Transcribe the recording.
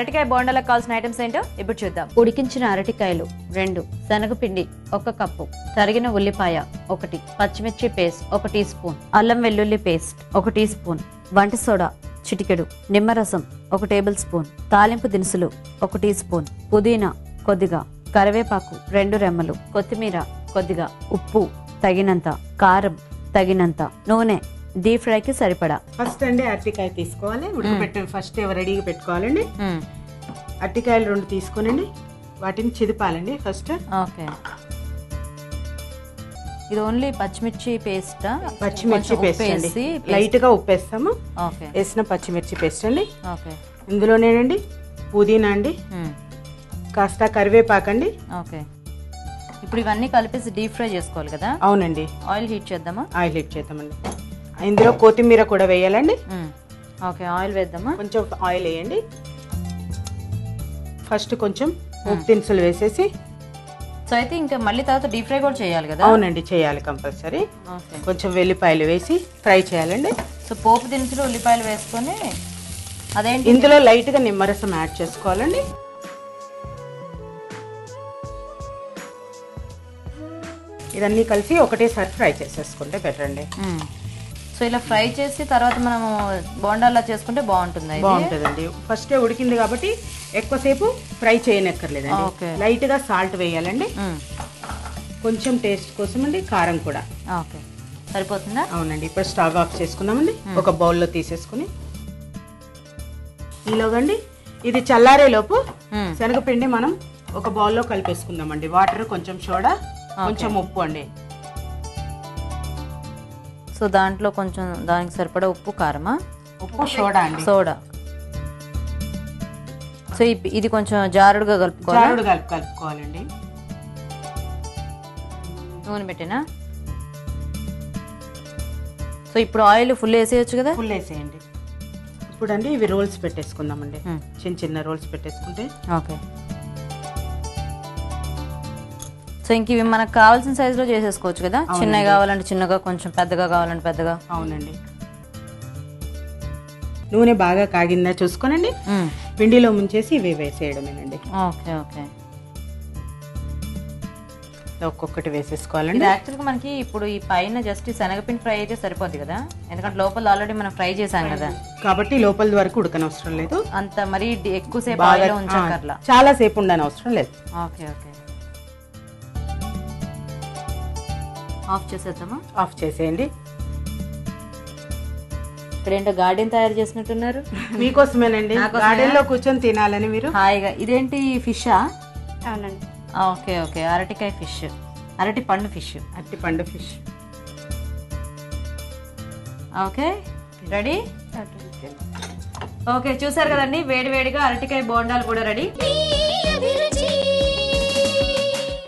అరటికాయ బోండాలకు కావాల్సిన ఐటమ్స్ ఏంటో ఇప్పుడు చూద్దాం. ఉడికించిన అరటికాయలు రెండు శనగపిండి ఒక కప్పు తరిగిన ఉల్లిపాయ ఒకటి పచ్చిమిర్చి పేస్ట్ ఒక టీ స్పూన్ అల్లం వెల్లుల్లి పేస్ట్ ఒక టీ స్పూన్ వంట సోడా చిటికెడు నిమ్మరసం ఒక టేబుల్ స్పూన్ తాలింపు దినుసులు ఒక టీ స్పూన్ పుదీనా కొద్దిగా కరివేపాకు రెండు రెమ్మలు కొత్తిమీర కొద్దిగా ఉప్పు తగినంత కారం తగినంత నూనె డీప్ ఫ్రైకి సరిపడా. ఫస్ట్ అండి అరటికాయ తీసుకోవాలి ఉడకబెట్టి ఫస్ట్ రెడీగా పెట్టుకోవాలండి? అరటికాయలు రెండు తీసుకోనండి. వాటిని చిదిపాలండి ఫస్ట్. ఓకే. ఇది ఓన్లీ పచ్చిమిర్చి పేస్ట్? పచ్చిమిర్చి పేస్ట్ అండి. లైట్గా ఉప్పు వేస్తాము ఓకే. వేసిన పచ్చిమిర్చి పేస్ట్ అండి. ఓకే. ఇందులోనేనండి పుదీనా అండి. కాస్త కరివేపాకండి. ఓకే. ఇప్పుడు ఇవన్నీ కలిపేసి డీప్ ఫ్రై చేసుకోవాలి కదా? అవునండి. ఆయిల్ హీట్ చేద్దామా? ఆయిల్ హీట్ చేద్దామండి. ఇందులో కొత్తిమీర కూడా వేయాలండి. ఓకే ఆయిల్ వేద్దామా? కొంచెం ఆయిల్ వేయండి. ఫస్ట్ కొంచెం ఉప్పు దినుసులు వేసేసి సో అయితే ఇంకా మళ్ళీ తర్వాత డీప్ ఫ్రై కూడా చేయాలి కదా? అవునండి చేయాలి కంపల్సరీ. కొంచెం వెల్లిపాయలు వేసి ఫ్రై చేయాలండి. సో పోపు దినుసులు ఉల్లిపాయలు వేసుకొని అదేంటి? ఇందులో లైట్గా నిమ్మరసం యాడ్ చేసుకోవాలండి. ఇదన్నీ కలిసి ఒకటేసారి ఫ్రై చేసేసుకుంటే బెటర్ అండి. సో ఇలా ఫ్రై చేసి తర్వాత మనము బోండాలా చేసుకుంటే బాగుంటుంది బాగుంటుందండి. ఫస్ట్ ఉడికింది కాబట్టి ఎక్కువసేపు ఫ్రై చేయనక్కర్లేదండి. ఓకే. లైట్గా సాల్ట్ వేయాలండి. కొంచెం టేస్ట్ కోసం అండి కారం కూడా. ఓకే. సరిపోతుందా? అవునండి. ఇప్పుడు స్టవ్ ఆఫ్ చేసుకుందామండి ఒక బౌల్లో తీసేసుకుని. ఈలోగండి ఇది చల్లారే లోపు మ్మ్. శనగపిండి మనం ఒక బౌల్లో కలిపేసుకుందామండి. వాటర్ కొంచెం సోడా కొంచెం ఉప్పు అండి. సో దాంట్లో కొంచెం దానికి సరిపడా ఉప్పు కారమా? ఉప్పు సోడా అండి. సోడా. సో ఇది కొంచెం జారుడుగా కలుపుకోవాలి? కలుపుకోవాలండి. నూనె పెట్టినా? సో ఇప్పుడు ఆయిల్ ఫుల్ వేసేయచ్చు కదా? ఫుల్ వేసేయండి. ఇప్పుడు అండి ఇవి రోల్స్ పెట్టేసుకుందామండి. చిన్న చిన్న రోల్స్ పెట్టేసుకుంటే ఓకే. సో ఇంక ఇవి మనకు కావాల్సిన సైజులో చేసేసుకోవచ్చు కదా? చిన్నగా కావాలంటే చిన్నగా కొంచెం పెద్దగా కావాలంటే పెద్దగా. అవునండి. నూనె బాగా కాగిందా చూసుకోనండి. పిండిలో ముంచేసి ఇవి వేసేయడమేనండి. Okay okay. ఒక్కొక్కటి వేసేసుకోవాలండి. యాక్చువల్గా మనకి ఇప్పుడు ఈ పైన జస్ట్ ఈ శనగపిండి ఫ్రై అయితే సరిపోద్ది కదా? ఎందుకంటే లోపల ఆల్రెడీ మనం ఫ్రై చేసాం కదా. కాబట్టి లోపల వరకు ఉడకనవసరం లేదు. అంత మరీ ఎక్కువసేపు బాగా ఉంచక్కర్లా. చాలా సేపు ఉండని అవసరం లేదు. Okay okay. ఆఫ్ చేసేద్దామా? ఆఫ్ చేసేయండి. ఇక్కడ ఏంటో గార్డెన్ తయారు చేసినట్టున్నారు? మీకోసమేనండి. గార్డెన్లో కూర్చొని తినాలని మీరు. హాయిగా. ఇదేంటి ఫిషా? అవునండి. Okay okay. అరటికాయ ఫిష్. అరటి పండు ఫిష్. అట్టి పండు ఫిష్. ఓకే. రెడీ? ఓకే. చూసారు కదండి? వేడి వేడిగా అరటికాయ బోండాలు కూడా రెడీ.